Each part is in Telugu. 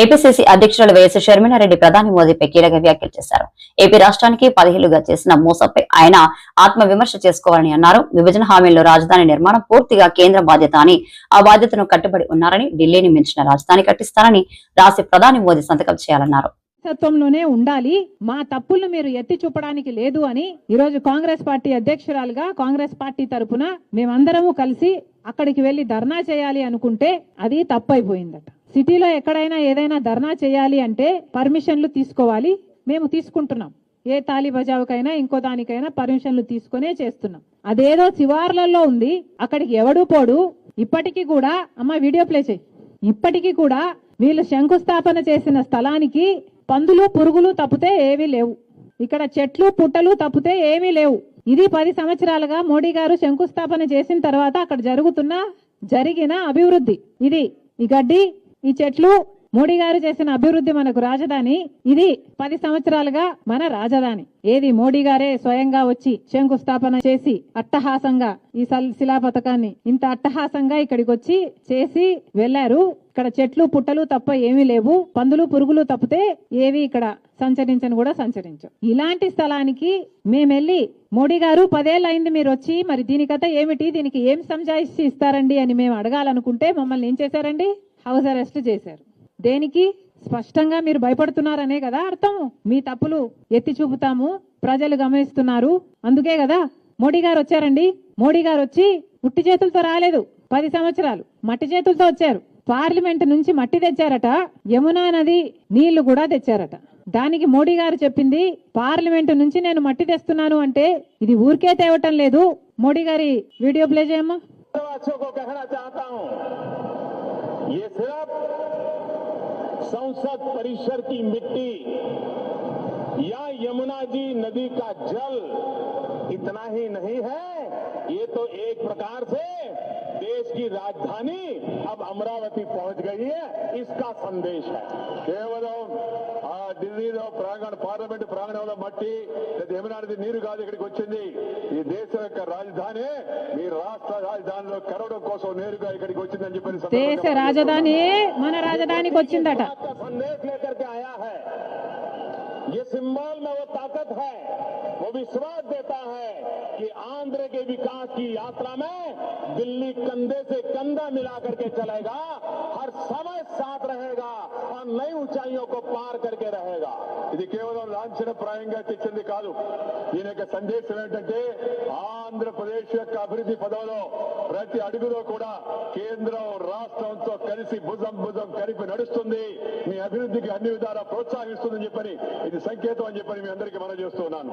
ఏపీసీసీ అధ్యక్షురాలు వైఎస్ షర్మిలారెడ్డి ప్రధాని మోదీపై కీలక వ్యాఖ్యలు చేశారు. ఏపీ రాష్ట్రానికి పదిహేలుగా చేసిన మోసంపై ఆయన ఆత్మ విమర్శ చేసుకోవాలని అన్నారు. విభజన హామీల్లో రాజధాని నిర్మాణం పూర్తిగా కేంద్ర బాధ్యత అని ఆ బాధ్యతను కట్టుబడి ఉన్నారని ఢిల్లీని మించిన రాజధాని కట్టిస్తారని రాసి ప్రధాని మోదీ సంతకం చేయాలన్నారు. తత్వంలోనే ఉండాలి. మా తప్పులను మీరు ఎత్తి చూపడానికి లేదు అని ఈరోజు కాంగ్రెస్ పార్టీ అధ్యక్షురాలుగా కాంగ్రెస్ పార్టీ తరపున మేమందరము కలిసి అక్కడికి వెళ్ళి ధర్నా చేయాలి అనుకుంటే అది తప్పైపోయిందట. సిటీలో ఎక్కడైనా ఏదైనా ధర్నా చేయాలి అంటే పర్మిషన్లు తీసుకోవాలి. మేము తీసుకుంటున్నాం. ఏ తాలి బజావుకైనా ఇంకో దానికైనా పర్మిషన్లు తీసుకునే చేస్తున్నాం. అదేదో శివార్లలో ఉంది. అక్కడికి ఎవడు పోడు. ఇప్పటికీ కూడా అమ్మ వీడియో ప్లే చేయి. ఇప్పటికీ కూడా వీళ్ళు శంకుస్థాపన చేసిన స్థలానికి పందులు పురుగులు తప్పితే ఏమీ లేవు. ఇక్కడ చెట్లు పుట్టలు తప్పితే ఏమీ లేవు. ఇది పది సంవత్సరాలుగా మోడీ గారు శంకుస్థాపన చేసిన తర్వాత అక్కడ జరుగుతున్న జరిగిన అభివృద్ధి. ఇది ఈ గడ్డి ఈ చెట్లు మోడీ గారు చేసిన అభివృద్ధి మనకు రాజధాని. ఇది పది సంవత్సరాలుగా మన రాజధాని. ఏది మోడీ గారే స్వయంగా వచ్చి శంకుస్థాపన చేసి అట్టహాసంగా ఈ సల్- శిలా పథకాన్ని ఇంత అట్టహాసంగా ఇక్కడికి వచ్చి చేసి వెళ్ళారు ఇక్కడ చెట్లు పుట్టలు తప్ప ఏమీ లేవు. పందులు పురుగులు తప్పితే ఏవి ఇక్కడ సంచరించను కూడా సంచరించు ఇలాంటి స్థలానికి మేమెళ్ళి మోడీ గారు పదేళ్ళు అయింది మీరు వచ్చి మరి దీని కథ ఏమిటి? దీనికి ఏం సంజాయిషి ఇస్తారండి అని మేము అడగాలనుకుంటే మమ్మల్ని ఏం చేశారండి? హౌస్ అరెస్ట్ చేశారు. దేనికి? స్పష్టంగా మీరు భయపడుతున్నారనే కదా అర్థం మీ తప్పులు ఎత్తి చూపుతాము. ప్రజలు గమనిస్తున్నారు. అందుకే కదా మోడీ గారు వచ్చారండి. మోడీ గారు వచ్చి ఉట్టి చేతులతో రాలేదు. పది సంవత్సరాలు మట్టి చేతులతో వచ్చారు. పార్లమెంట్ నుంచి మట్టి తెచ్చారట. యమునా నది నీళ్ళు కూడా తెచ్చారట. దానికి మోడీ గారు చెప్పింది పార్లమెంట్ నుంచి నేను మట్టి తెస్తున్నాను అంటే ఇది ఊరికే తేవటం లేదు. మోడీ గారి వీడియో ప్లే చేయమ్మా. ये सिर्फ़ संसद परिसर की मिट्टी या यमुना जी नदी का जल इतना ही नहीं है। ये तो एक प्रकार से देश की राजधानी अब अमरावती पहुँच गई है। इसका संदेश है। केवल పార్లమెంట్ ప్రాంగణంలో మట్టి లేదా యమునా నది నీరు కాదు ఇక్కడికి వచ్చింది ఈ దేశం యొక్క రాజధాని మీ రాష్ట్ర రాజధానిలో కరవడం కోసం నేరుగా ఇక్కడికి వచ్చిందని చెప్పి దేశ రాజధాని మన రాజధానికి వచ్చిందట बात का संदेश लेकर के आया है ये सिंबल में वो ताकत है वो विश्वास देता है कि आंध्र के विकास की यात्रा में दिल्ली कंधे से कंधा मिला करके चलेगा हर समय साथ रहेगा और नई ऊंचाइयों को पार करके रहेगा ఇది కేవలం లాంఛనప్రాయంగా తెచ్చింది కాదు. దీని యొక్క సందేశం ఏంటంటే ఆంధ్రప్రదేశ్ యొక్క అభివృద్ధి పదంలో ప్రతి అడుగులో కూడా కేంద్రం రాష్ట్రంతో కలిసి భుజం భుజం కలిపి నడుస్తుంది. మీ అభివృద్ధికి అన్ని విధాలా ప్రోత్సహిస్తుందని చెప్పని ఇది సంకేతం అని చెప్పని మీ అందరికీ మనం చేస్తున్నాను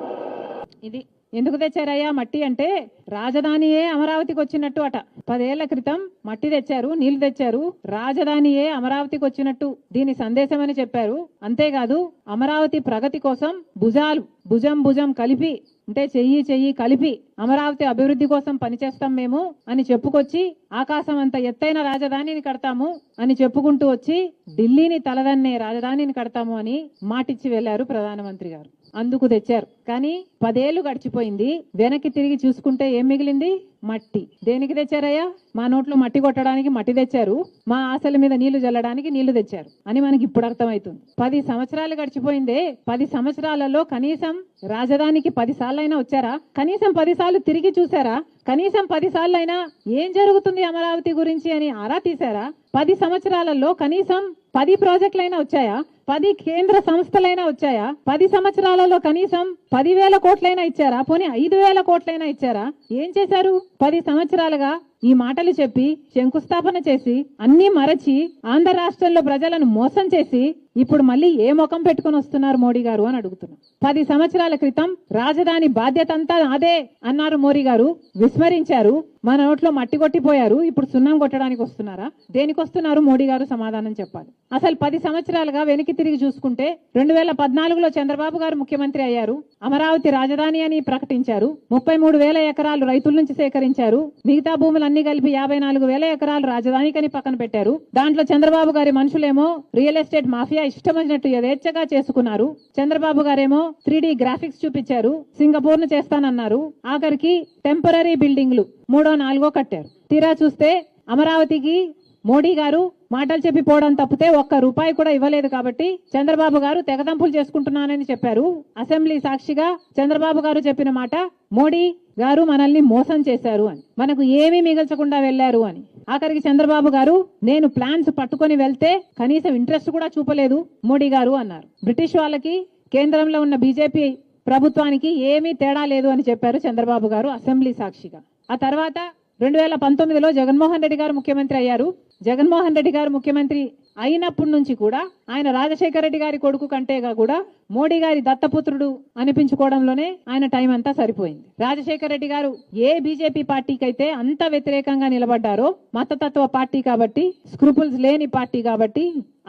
ఇది ఎందుకు తెచ్చారయ్యా? మట్టి అంటే రాజధానియే అమరావతికి వచ్చినట్టు అట పదేళ్ళ క్రితం మట్టి తెచ్చారు నీళ్ళు తెచ్చారు రాజధానియే అమరావతికి వచ్చినట్టు దీని సందేశం అని చెప్పారు. అంతేకాదు అమరావతి ప్రగతి కోసం భుజాలు భుజం భుజం కలిపి అంటే చెయ్యి చెయ్యి కలిపి అమరావతి అభివృద్ధి కోసం పనిచేస్తాం మేము అని చెప్పుకొచ్చి ఆకాశం అంత ఎత్తైన రాజధానిని కడతాము అని చెప్పుకుంటూ వచ్చి ఢిల్లీని తలదన్నే రాజధానిని కడతాము అని మాటిచ్చి వెళ్ళారు ప్రధానమంత్రి గారు. అందుకు తెచ్చారు. కానీ పదేళ్ళు గడిచిపోయింది. వెనక్కి తిరిగి చూసుకుంటే ఏం మిగిలింది? మట్టి. దేనికి తెచ్చారయ్యా? మా నోట్లో మట్టి కొట్టడానికి మట్టి తెచ్చారు. మా ఆశల మీద నీళ్ళు జల్లడానికి నీళ్ళు తెచ్చారు. అని మనకి ఇప్పుడు అర్థమవుతుంది. పది సంవత్సరాలు గడిచిపోయిందే. పది సంవత్సరాలలో కనీసం రాజధానికి పది సార్లైనా వచ్చారా? కనీసం పది సార్లు తిరిగి చూసారా కనీసం పది సార్లైనా ఏం జరుగుతుంది అమరావతి గురించి అని ఆరా తీశారా? పది సంవత్సరాలలో కనీసం పది ప్రాజెక్టులైనా వచ్చాయా? పది కేంద్ర సంస్థలైనా వచ్చాయా? పది సంవత్సరాలలో కనీసం పదివేల కోట్లైనా ఇచ్చారా? పోనీ ఐదు వేల కోట్లైనా ఇచ్చారా? ఏం చేశారు? పది సంవత్సరాలుగా ఈ మాటలు చెప్పి శంకుస్థాపన చేసి అన్ని మరచి ఆంధ్ర రాష్ట్రంలో ప్రజలను మోసం చేసి ఇప్పుడు మళ్ళీ ఏ ముఖం పెట్టుకొని వస్తున్నారు మోడీ గారు అని అడుగుతున్నా. పది సంవత్సరాల క్రితం రాజధాని బాధ్యత అంతా అదే అన్నారు మోడీ గారు. విస్మరించారు. మన నోట్లో మట్టి కొట్టిపోయారు. ఇప్పుడు సున్నం కొట్టడానికి వస్తున్నారా? దేనికి వస్తున్నారు మోడీ గారు సమాధానం చెప్పాలి. అసలు పది సంవత్సరాలుగా వెనక్కి తిరిగి చూసుకుంటే రెండు వేల పద్నాలుగులో చంద్రబాబు గారు ముఖ్యమంత్రి అయ్యారు. అమరావతి రాజధాని అని ప్రకటించారు. ముప్పై మూడు వేల ఎకరాలు రైతుల నుంచి సేకరించారు. మిగతా అన్ని కలిపి యాభై నాలుగు వేల ఎకరాలు రాజధానికని పక్కన పెట్టారు. దాంట్లో చంద్రబాబు గారి మనుషులేమో రియల్ ఎస్టేట్ మాఫియా ఇష్టమైనట్టు యథేచ్ఛగా చేసుకున్నారు. చంద్రబాబు గారేమో త్రీ గ్రాఫిక్స్ చూపించారు. సింగపూర్ను చేస్తానన్నారు. ఆఖరికి టెంపరీ బిల్డింగ్లు మూడో నాలుగో కట్టారు. తీరా చూస్తే అమరావతికి మోడీ గారు మాటలు చెప్పి పోవడం తప్పితే ఒక్క రూపాయి కూడా ఇవ్వలేదు కాబట్టి చంద్రబాబు గారు తెగదంపులు చేసుకుంటున్నానని చెప్పారు. అసెంబ్లీ సాక్షిగా చంద్రబాబు గారు చెప్పిన మాట మోడీ గారు మనల్ని మోసం చేశారు అని. మనకు ఏమీ మిగల్చకుండా వెళ్ళారు అని. ఆఖరికి చంద్రబాబు గారు నేను ప్లాన్స్ పట్టుకొని వెళ్తే కనీసం ఇంట్రెస్ట్ కూడా చూపలేదు మోడీ గారు అన్నారు. బ్రిటిష్ వాళ్ళకి కేంద్రంలో ఉన్న బీజేపీ ప్రభుత్వానికి ఏమీ తేడా లేదు అని చెప్పారు చంద్రబాబు గారు అసెంబ్లీ సాక్షిగా. ఆ తర్వాత రెండు వేల పంతొమ్మిదిలో జగన్మోహన్ రెడ్డి గారు ముఖ్యమంత్రి అయ్యారు. జగన్మోహన్ రెడ్డి గారు ముఖ్యమంత్రి అయినప్పటి నుంచి కూడా ఆయన రాజశేఖర రెడ్డి గారి కొడుకు కంటేగా కూడా మోడీ గారి దత్తపుత్రుడు అనిపించుకోవడంలోనే ఆయన టైం అంతా సరిపోయింది. రాజశేఖర రెడ్డి గారు ఏ బీజేపీ పార్టీకి అయితే అంత వ్యతిరేకంగా నిలబడ్డారో మతతత్వ పార్టీ కాబట్టి స్క్రూపుల్స్ లేని పార్టీ కాబట్టి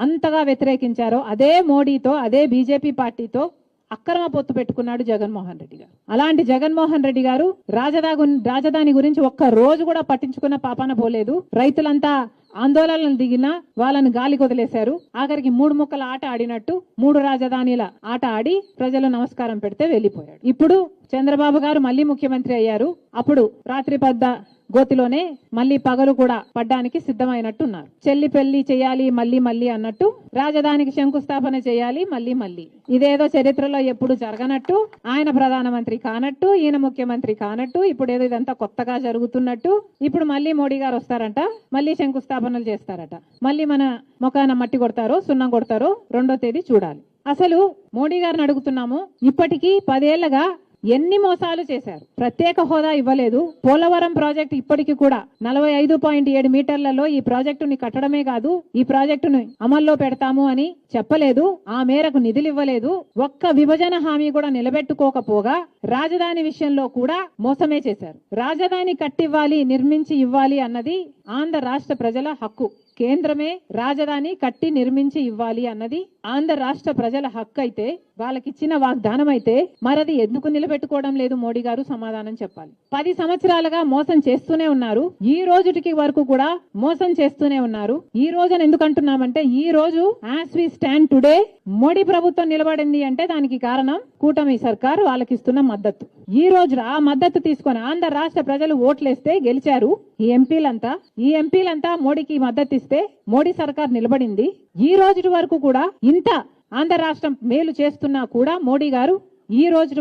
అంతగా వ్యతిరేకించారో అదే మోడీతో అదే బీజేపీ పార్టీతో అక్రమ పొత్తు పెట్టుకున్నాడు జగన్మోహన్ రెడ్డి గారు. అలాంటి జగన్మోహన్ రెడ్డి గారు రాజధాని రాజధాని గురించి ఒక్క రోజు కూడా పట్టించుకున్న పాపాన పోలేదు. రైతులంతా ఆందోళనలు దిగినా వాళ్ళని గాలి కొదిలేశారు ఆఖరికి మూడు ముక్కల ఆట ఆడినట్టు మూడు రాజధానిల ఆట ఆడి ప్రజలు నమస్కారం పెడితే వెళ్ళిపోయాడు. ఇప్పుడు చంద్రబాబు గారు మళ్ళీ ముఖ్యమంత్రి అయ్యారు. అప్పుడు రాత్రి పద్ద గోతిలోనే మళ్ళీ పగలు కూడా పడ్డానికి సిద్ధమైనట్టున్నారు. చెల్లి పెళ్ళి చేయాలి మళ్ళీ మళ్ళీ అన్నట్టు రాజధానికి శంకుస్థాపన చేయాలి మళ్ళీ మళ్ళీ. ఇదేదో చరిత్రలో ఎప్పుడు జరగనట్టు ఆయన ప్రధానమంత్రి కానట్టు ఈయన ముఖ్యమంత్రి కానట్టు ఇప్పుడు ఏదో ఇదంతా కొత్తగా జరుగుతున్నట్టు. ఇప్పుడు మళ్ళీ మోడీ గారు వస్తారంట మళ్ళీ శంకుస్థాపన స్థాపనలు చేస్తారట. మళ్ళీ మన ముఖాన మట్టి కొడతారో సున్నం కొడతారో రెండో తేదీ చూడాలి. అసలు మోడీ గారిని అడుగుతున్నాము ఇప్పటికీ పదేళ్ళగా ఎన్ని మోసాలు చేశారు? ప్రత్యేక హోదా ఇవ్వలేదు. పోలవరం ప్రాజెక్టు ఇప్పటికీ కూడా నలభై ఐదు పాయింట్ ఏడు మీటర్లలో ఈ ప్రాజెక్టుని కట్టడమే కాదు ఈ ప్రాజెక్టుని అమల్లో పెడతాము అని చెప్పలేదు ఆ మేరకు నిధులు ఇవ్వలేదు. ఒక్క విభజన హామీ కూడా నిలబెట్టుకోకపోగా రాజధాని విషయంలో కూడా మోసమే చేశారు. రాజధాని కట్టివ్వాలి నిర్మించి ఇవ్వాలి అన్నది ఆంధ్ర రాష్ట్ర ప్రజల హక్కు. కేంద్రమే రాజధాని కట్టి నిర్మించి ఇవ్వాలి అన్నది ఆంధ్ర రాష్ట్ర ప్రజల హక్కు అయితే వాళ్ళకిచ్చిన వాగ్దానం అయితే మరది ఎందుకు నిలబెట్టుకోవడం లేదు మోడీ గారు సమాధానం చెప్పాలి. పది సంవత్సరాలుగా మోసం చేస్తూనే ఉన్నారు. ఈ రోజుటికి వరకు కూడా మోసం చేస్తూనే ఉన్నారు. ఈ రోజున ఎందుకు అంటున్నామంటే ఈ రోజు as we stand today Modi ప్రభుత్వం నిలబడింది అంటే దానికి కారణం కూటమి సర్కార్ వాళ్ళకిస్తున్న మద్దతు. ఈ రోజు ఆ మద్దతు తీసుకొని ఆంధ్ర రాష్ట్ర ప్రజలు ఓట్లేస్తే గెలిచారు ఈ ఎంపీలంతా. ఈ ఎంపీలంతా మోడీకి మద్దతు ఇస్తే మోడీ సర్కార్ నిలబడింది. ఈ రోజు వరకు కూడా ఇంత ఆంధ్ర రాష్ట్రం మేలు చేస్తున్నా కూడా మోడీ గారు ఈ రోజు